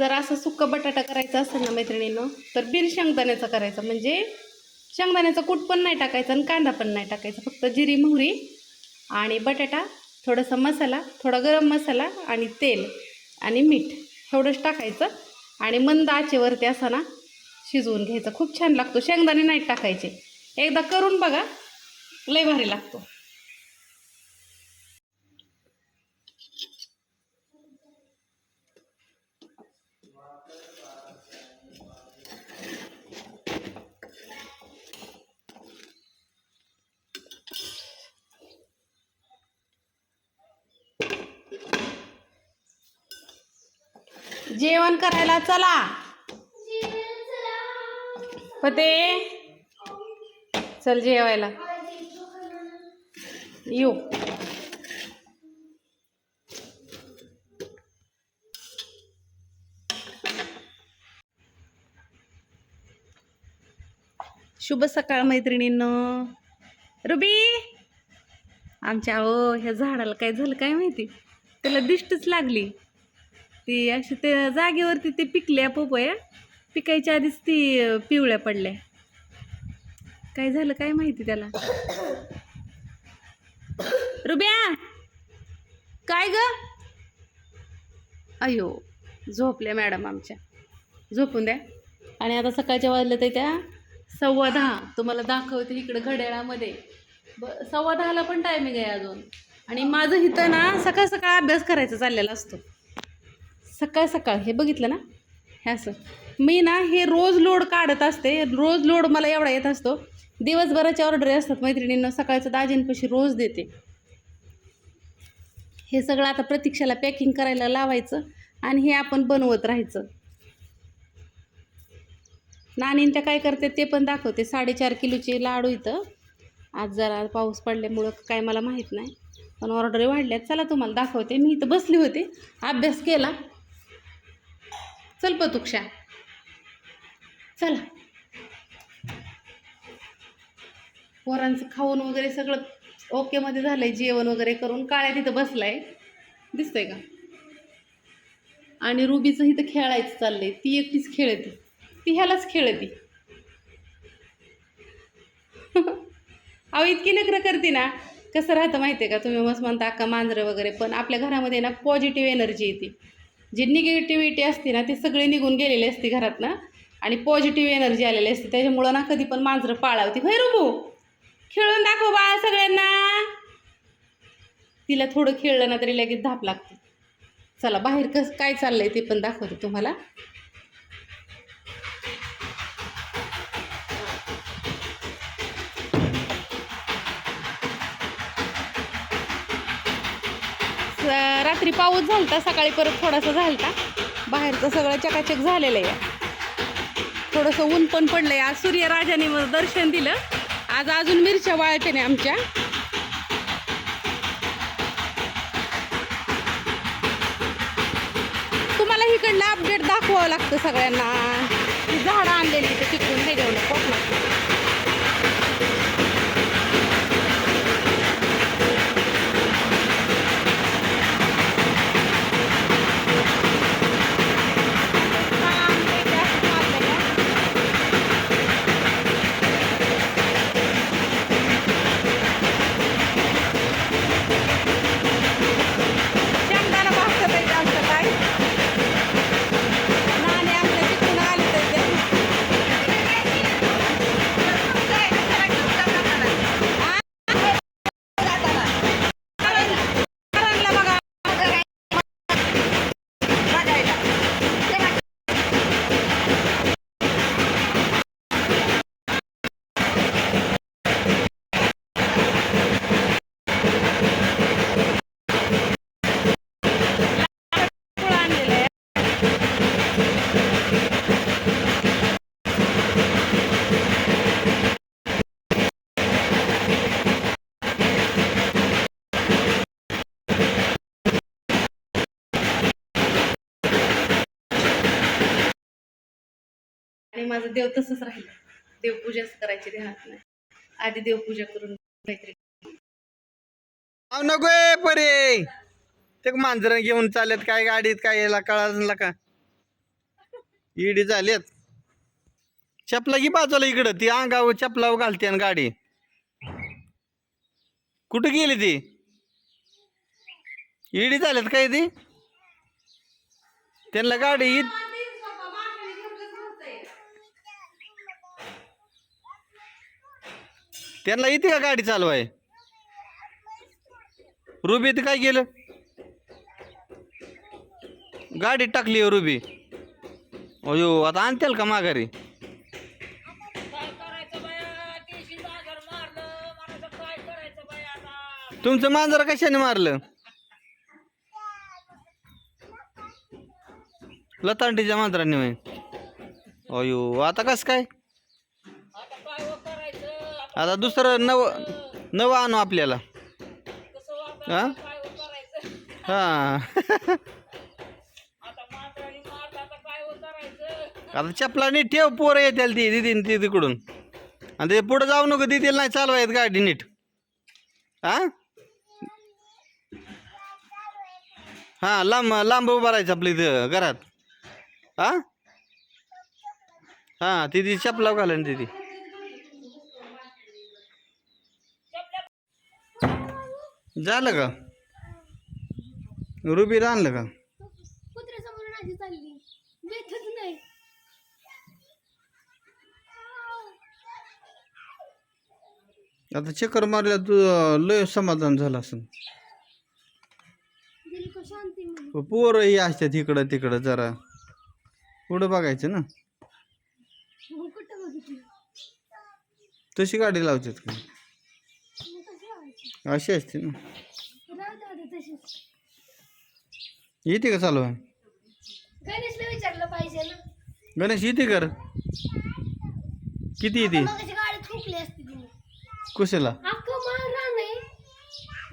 जर असं सुक्का बटाटा करायचा असेल ना मैत्रिणीनं तर बिन शेंगदाण्याचा करायचा. म्हणजे शेंगदाण्याचा कूट पण नाही टाकायचा आणि कांदा पण नाही टाकायचा. फक्त जिरी मोहरी आणि बटाटा थोडासा मसाला थोडा गरम मसाला आणि तेल आणि मीठ एवढंच टाकायचं. आणि मंद आचेवरती असाना शिजवून घ्यायचं. खूप छान लागतो. शेंगदाणे नाही टाकायचे. एकदा करून बघा लय भारी लागतो. जेवण करायला चला. फते चल जेवायला. येऊ. शुभ सकाळ मैत्रिणींनो. रुबी? आमच्या ओ ह्या झाडाला काय झालं काय माहिती? त्याला दिष्टच लागली. ती अशी ते जागेवरती ते पिकल्या पोपया. पिकायच्या आधीच ती पिवळ्या पडल्या. काय झालं काय माहिती त्याला? रुब्या! काय ग? अयो झोपल्या मॅडम आमच्या. झोपून द्या. आणि आता सकाळच्या वाजलं तर त्या सव्वा दहा. तुम्हाला दाखवते इकडं घड्याळामध्ये. ब सव्वा दहाला पण टायमिंग आहे अजून. आणि माझं इथं ना सकाळ सकाळ अभ्यास करायचा चाललेला असतो. सकाळ सकाळ हे बघितलं ना? हे असं. मी ना हे रोज लोड काढत असते रोज लोड मला एवढा येत असतो. दिवसभराच्या ऑर्डर असतात मैत्रिणींना सकाळचं दाजींपाशी रोज देते. हे सगळं आता प्रतीक्षाला पॅकिंग करायला लावायचं आणि हे आपण बनवत राहायचं. नानींच्या काय करते ते पण दाखवते. साडेचार किलोचे लाडू इथं. आज जरा पाऊस पडल्यामुळं काय मला माहीत नाही पण ऑर्डर वाढल्यात. चला तुम्हाला दाखवते. मी इथं बसली होते अभ्यास केला. चल पतुक्षा चला. पोरांचं खाऊन वगैरे सगळं ओकेमध्ये झालंय जेवण वगैरे करून काळ्या तिथं बसलाय. दिसतंय का? आणि रुबीचं इथं खेळायचं चाललंय. ती एकटीच खेळते. ती ह्यालाच खेळती. अहो इतकी नखरं करते ना. कसं राहतं माहिती आहे का? तुम्ही मस्त म्हणता अक्का मांजरं वगैरे पण आपल्या घरामध्ये ना पॉझिटिव्ह एनर्जी येते. जी निगेटिव्हिटी असते ना ती सगळी निघून गेलेली असते घरातनं आणि पॉझिटिव्ह एनर्जी आलेली असते. त्याच्यामुळं ना कधी पण मांजरं पाळावती. होय रुबू खेळून दाखव बाळ सगळ्यांना. तिला थोडं खेळलं ना तरी लगेच धाप लागते. चला बाहेर कसं काय चाललंय ते पण दाखवते तुम्हाला. रात्री पाऊस झालता सकाळी परत थोडासा झालता. बाहेरचं सगळं चकाचक झालेलं आहे. थोडंसं ऊन पण पडलं आहे आज सूर्यराजाने मला दर्शन दिलं. आज अजून मिरच्या वाळते नाही आमच्या. तुम्हाला इकडलं अपडेट दाखवावं लागतं सगळ्यांना. ती झाडं आणलेली तर तिकडून आणि माझं देव तसंच राहिलं. देवपूजाच करायची राहत नाही. आधी देवपूजा करून काहीतरी अहो नको परे. ते मांजर घेऊन चालत काय गाडीत काय यायला कळाला का? इडी झालेत. चपला की बाजूला इकडं ती अंगावर चपलावर घालते आणि गाडी. कुठं गेली ती? इडी झाल्यात काय ती? त्यांना गाडी इत- त्यांना येते का गाडी चालवाय? रुबी ते काय केलं? गाडी टाकली रुबी. अयो आता आणतील का माघारी? तुमचं मांजर कशाने मारलं? लतांडीच्या मांजराने अयो आता कस काय? आता दुसरं नव नवं आणू आपल्याला. हां? हां. आता चपला नीट ठेव पोरं येतील ती दिदीन ती तिकडून. आणि ते पुढं जाऊ नको दिदीला नाही चालवायत गाडी नीट. हां? हां लांब लांब उभा राहायचं आपलं इथं घरात. हां? हां तिथे चपला घालन तिथे झालं का? रुबीला आणलं का? कुत्र्यासमोरून आधी चालली. भेटत नाही. आता चक्कर मारल्या तू लय समाधान झालं असं दिली का शांती म्हणून? पोरं ही असतात इकडं तिकडं जरा. पुढं बघायचं ना. कुठं बघितलं? तशी गाडी लावतात का? अशी असते ना. येते का चालू? आहे गणेशला विचारलं पाहिजे ना. गणेश येते कर. किती येते? मग गाडी थुकली असती तिने. कुशाला? अख्खं मारा नाही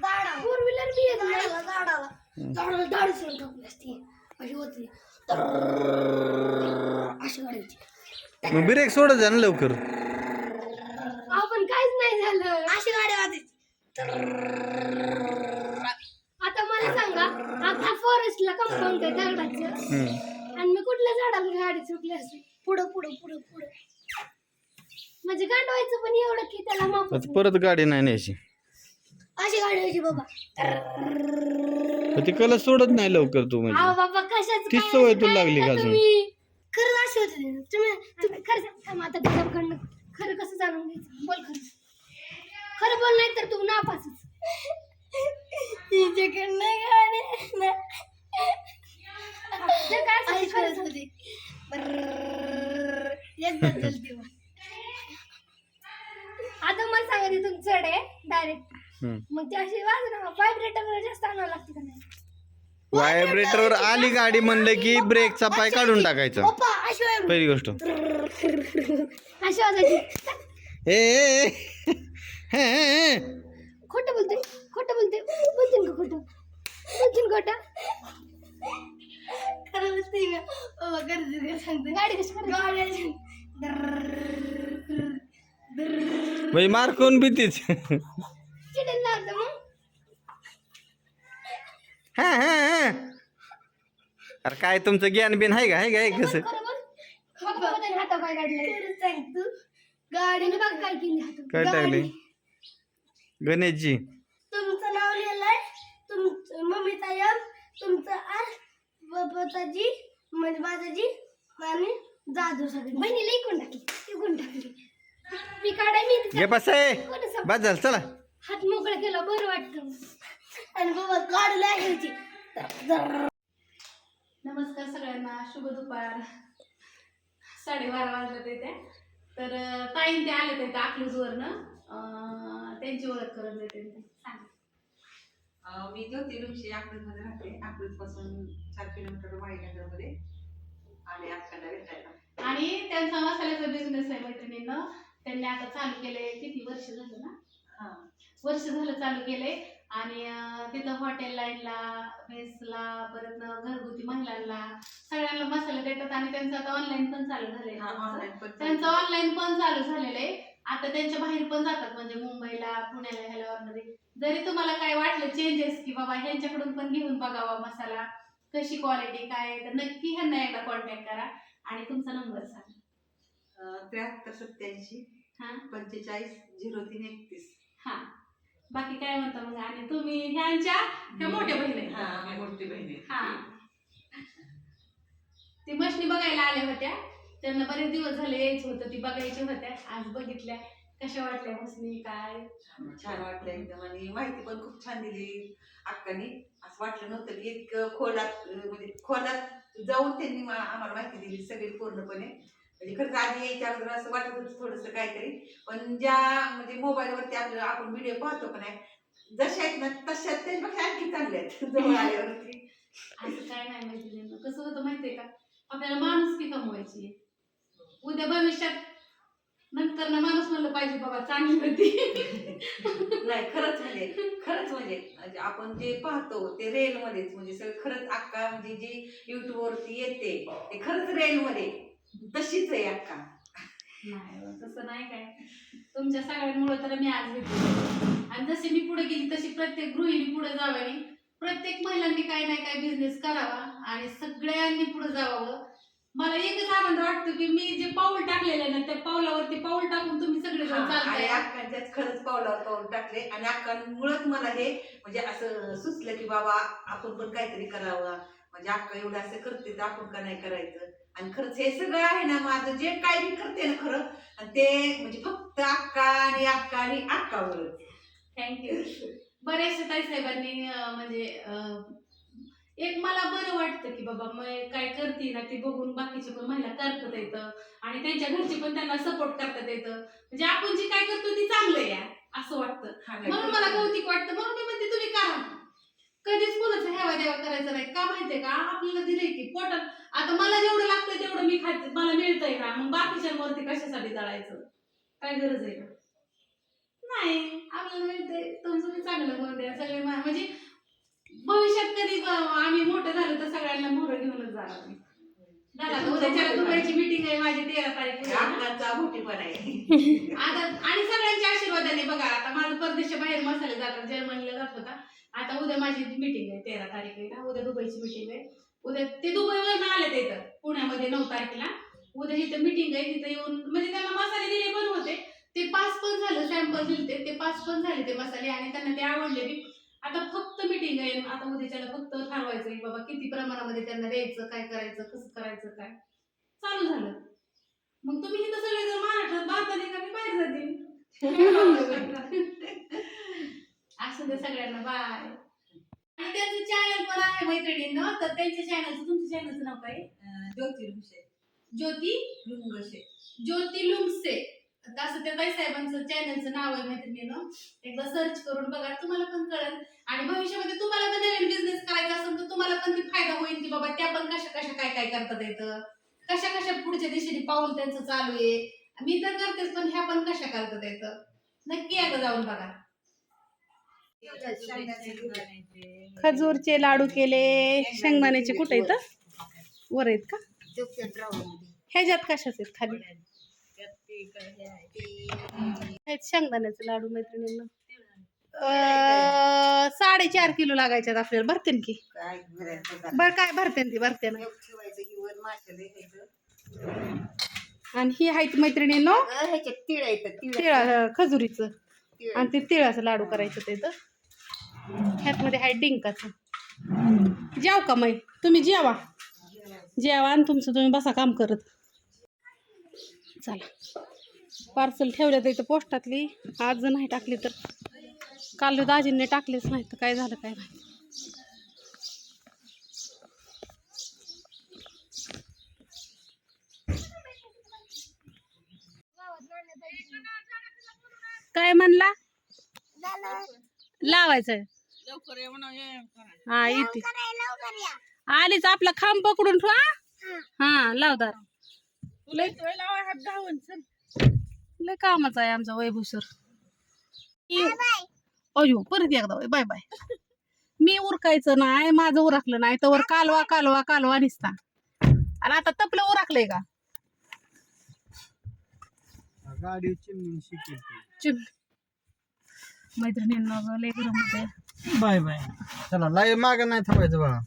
दाडा फोर व्हीलर बी येत नाही. झाडाला झाडाला दाड सोडून ठोकली असती. अशी होती. अशी गाडीची मग ब्रेक सोडत जा ना लवकर. आपण काहीच नाही झालं. अशी गाडी वाजायची. आता मला सांगा आता फॉरेस्टला कंपाऊंड आहे दगडाचं. आणि मी कुठल्या झाडाला गाडी चुकली असते पुढं पुढं पुढं पुढं. म्हणजे गांडवायचं पण एवढं की त्याला आता परत गाडी नाही न्यायची. अशी गाडी व्हायची बाबा. तर ती कलर सोडत नाही लवकर तू म्हणजे. अहो बाबा कशाच तीच सवय तुला लागली का अजून? खरंच अशी होती. तुम्ही तुम्ही खरं सांग- थांब आता त्याच्याकडनं खरं कसं जाणून घ्यायचं? बोल खरं. खरं बोल नाही तर तू नापासच तिच्याकडनं काय. एकदाच. आता मला सांगा ते तुमचं चढ आहे डायरेक्ट हम्म. मग ती अशी वाजणार व्हायब्रेटर जास्त आणावं लागते का नाही व्हायब्रेटरवर आली गाडी म्हणलं की ब्रेकचा पाय काढून टाकायचा पप्पा अशी पहिली गोष्ट अशी वाजायची ए, ए, ए. हे, हे, हे. खोटं बोलते खोटं बोलते बोलतील का खोटं. बोलतील खोटं. खरं बोलते गरजेचं सांगते. गाडी कशी गाडी मार कोण भीतीच मग. हा हा हा. अरे काय तुमचं ज्ञान बिन आहे का? आहे का आहे कसं? बघ हातावर काय काढलं. सांग तू. गाडीने बघ काय केली काय टाकले? गणेशजी. तुमचं नाव लिहिलंय. तुमचं मम्मीचा यम तुमचं आर बाबाचा जी म्हणजे माझा जी आणि जादू सगळी. बहिणीला इकून टाकली इकून टाकली मी काढाय मी घे बस आहे बस झालं चला. हात मोकळा केला बरं वाटतं आणि बाबा गाडी लागायची नमस्कार सगळ्यांना शुभ दुपार. साडेबारा वाजले ते तर ताईन ते आले ते अकलूजवरनं. त्यांची ओळख करून देते मी. सांगा. अं, मी ज्योती ऋषी अकलूजमध्ये राहते. अकलूजपासून चार किलोमीटर वाईनगरमध्ये आले अक्काला भेटायला. आणि त्यांचा मसाल्याचा बिझनेस आहे मैत्रिणींना. त्यांनी आता चालू केले किती वर्ष झालं ना? हां. वर्ष झालं चालू केले आणि अं, तिथं हॉटेल लाईनला मेसला परत न घरगुती महिलांना सगळ्यांना मसाले देतात. आणि त्यांचं आता ऑनलाईन पण चालू झालंय. हां पण त्यांचं ऑनलाईन पण चालू झालेलं आहे. आता त्यांच्या बाहेर पण जातात म्हणजे मुंबईला पुण्याला ह्याला वगैरे जरी तुम्हाला काय वाटलं चेंजेस की बाबा ह्यांच्याकडून पण घेऊन बघावा मसाला कशी क्वालिटी काय तर नक्की ह्यांना एकदा कॉन्टॅक्ट करा आणि तुमचा नंबर सांगा. त्र्याहत्तर सत्याऐंशी हा? पंचेचाळीस झिरो तीन एकतीस. हा. बाकी काय म्हणता मग? आणि तुम्ही ह्यांच्या ह्या मोठ्या बहिणी मोठी बहीण आहे. हा. ती मशनी बघायला आल्या होत्या. त्यांना बरेच दिवस झाले यायचं होतं ती बघायच्या होत्या. आज बघितल्या. कशा वाटल्या मशनी काय? छान वाटलं एकदम. आणि माहिती पण खूप छान दिली अक्कानी. असं वाटलं नव्हतं की इतकं खोलात म्हणजे खोलात जाऊन त्यांनी मा- आम्हाला माहिती दिली सगळी पूर्णपणे. म्हणजे खरंच आधी यायच्या अगोदर असं वाटत होतं थोडंसं काहीतरी. पण ज्या म्हणजे मोबाईलवरती आपलं आपण व्हिडिओ पाहतो का नाही जशा आहेत ना तशा त्याच्यापेक्षा आणखी चांगल्या आहेत. जवळ आल्यावरती. असं काय नाही माहिती कसं होतं माहितीये का? आपल्याला माणूस की कमवायची आहे. उद्या भविष्यात नंतर ना माणूस म्हणलं पाहिजे बाबा चांगली होती. नाही खरंच म्हणजे खरंच म्हणजे म्हणजे आपण जे पाहतो ते रेल मध्येच म्हणजे सगळं खरंच अक्का म्हणजे जी युट्यूब वरती येते ते खरंच रेल मध्ये तशीच आहे अक्का. नाही तसं नाही काय. तुमच्या सगळ्यांमुळे तर मी आज भेटले आणि जशी मी पुढे गेली तशी प्रत्येक गृहिणी पुढे जावी प्रत्येक महिलांनी काय नाही काय बिझनेस करावा आणि सगळ्यांनी पुढे जावं. मला एकच आनंद वाटतो की मी जे पाऊल टाकलेलं आहे ना त्या पावलावरती पाऊल टाकून तुम्ही सगळे जण चालताय. अक्कांच्याच खरंच पावलावर पाऊल टाकले. आणि अक्कांमुळेच मला हे म्हणजे असं सुचलं की बाबा आपण पण काहीतरी करावं. म्हणजे अक्का एवढं असं करते तर आपण का नाही करायचं? आणि खरंच हे सगळं आहे ना माझं जे काय मी करते ना खरं आणि ते म्हणजे फक्त अक्का आणि अक्का आणि अक्कावर थँक्यू बऱ्याचशा ताई साहेबांनी म्हणजे अं, एक मला बरं वाटतं की बाबा मग काय करते ना ते बघून बाकीचे पण महिला करतात येतं. आणि त्यांच्या घरचे पण त्यांना सपोर्ट करतात येतं. म्हणजे आपण जे काय करतो ते चांगलं आहे यार, असं वाटतं. म्हणून मला कौतिक वाटतं. म्हणून मी म्हणते तुम्ही करा. कधीच कोणाचं हेवा देवा करायचं नाही. का माहितीये का? आपल्याला दिलंय की पोटात आता मला जेवढं लागतंय तेवढं मी खाते मला मिळतंय ना. मग बाकीच्यांवरती कशासाठी जाळायचं? काय गरज आहे का? नाही. आपल्याला मिळतंय. तुमचं मी चांगलं द्या. सगळे म्हणजे भविष्यात कधी आम्ही मोठं झालं तर सगळ्यांना मोहरं घेऊनच जाणार मी तर दुबईची मीटिंग आहे माझी तेरा तारीख आता आणि सगळ्यांच्या आशीर्वादाने बघा आता माझं परदेश बाहेर मसाले जातात जर्मनीला जात होता. आता उद्या माझी मीटिंग आहे तेरा तारीख आहे. ना उद्या दुबईची मीटिंग आहे. उद्या ते दुबईवरून आले ते इथं पुण्यामध्ये नऊ तारखेला. उद्या इथं मीटिंग आहे तिथं येऊन म्हणजे त्यांना मसाले दिले पण होते. ते पास पण झालं सॅम्पल दिले ते पास पण झाले ते मसाले आणि त्यांना ते आवडले बी आता फक्त मीटिंग आहे आता उद्याच्याला फक्त ठरवायचं की बाबा किती प्रमाणामध्ये त्यांना द्यायचं काय करायचं कसं करायचं काय. चालू झालं. मग तुम्ही इथं सगळे जर महाराष्ट्रात भारतात का मी बाहेर जाते. असं ते सगळ्यांना बाय. आणि त्यांचं चॅनल पण आहे मैत्रिणींना तर त्यांच्या चॅनलचं तुमच्या चॅनलचं नाव काय? अं, ज्योतिर्विषय. ज्योती? लुंगशे ज्योती लुंगसे असं त्या ताई साहेबांचं चॅनलचं नाव आहे मैत्रिणीनं. एकदा सर्च करून बघा तुम्हाला पण कळेल. आणि भविष्यामध्ये तुम्हाला पण नवीन बिझनेस करायचा असेल तर तुम्हाला पण ती फायदा होईल की बाबा त्या पण कशा कशा काय काय करतात येतं कशा कशा पुढच्या दिशेने पाऊल त्यांचं चालू आहे. मी तर करतेच पण ह्या पण कशा करतात येतं नक्की एकदा जाऊन बघा. खजूरचे लाडू केले. शेंगदाण्याचे कुठे येतं वर आहेत का? ह्याच्यात कशाच आहेत खाली? आहेत शेंगदाण्याचे लाडू मैत्रिणींना. अं, साडेचार किलो लागायच्यात आपल्याला. भरते की? काय भरायचं बर काय भरते ती? भरते ना. ठेवायचं की वर माशाला घ्यायचं. आणि ही आहेत मैत्रिणींनो. ह्याच्यात तिळ येतं तिळा. खजुरीचं. आणि ते तिळाचं लाडू करायचं ते तर ह्यात मध्ये आहे डिंकाचं. जेव का मै तुम्ही जेवा. जेवा आणि तुमचं तुम्ही बसा काम करत. चला. पार्सल ठेवलं तर इथं पोस्टातली आज नाही टाकली तर काल दाजींनी टाकलेच नाही तर काय झालं काय नाही काय म्हणला? लावायचंय. हा येते आलीच आपला खांब पकडून ठेवा हा. लावदार लय लय कामाचा आहे आमचा वैभव सर अयो परत एकदा वय बाय बाय मी उरकायचं नाही माझं उरकलं नाही तर कालवा कालवा कालवा निसता. आणि आता तपलं उरकलंय का? गाडी मैत्रिणींना गं लय गरम होते बाय बाय चला लाईव्ह माग नाही थांबायचं बाळा.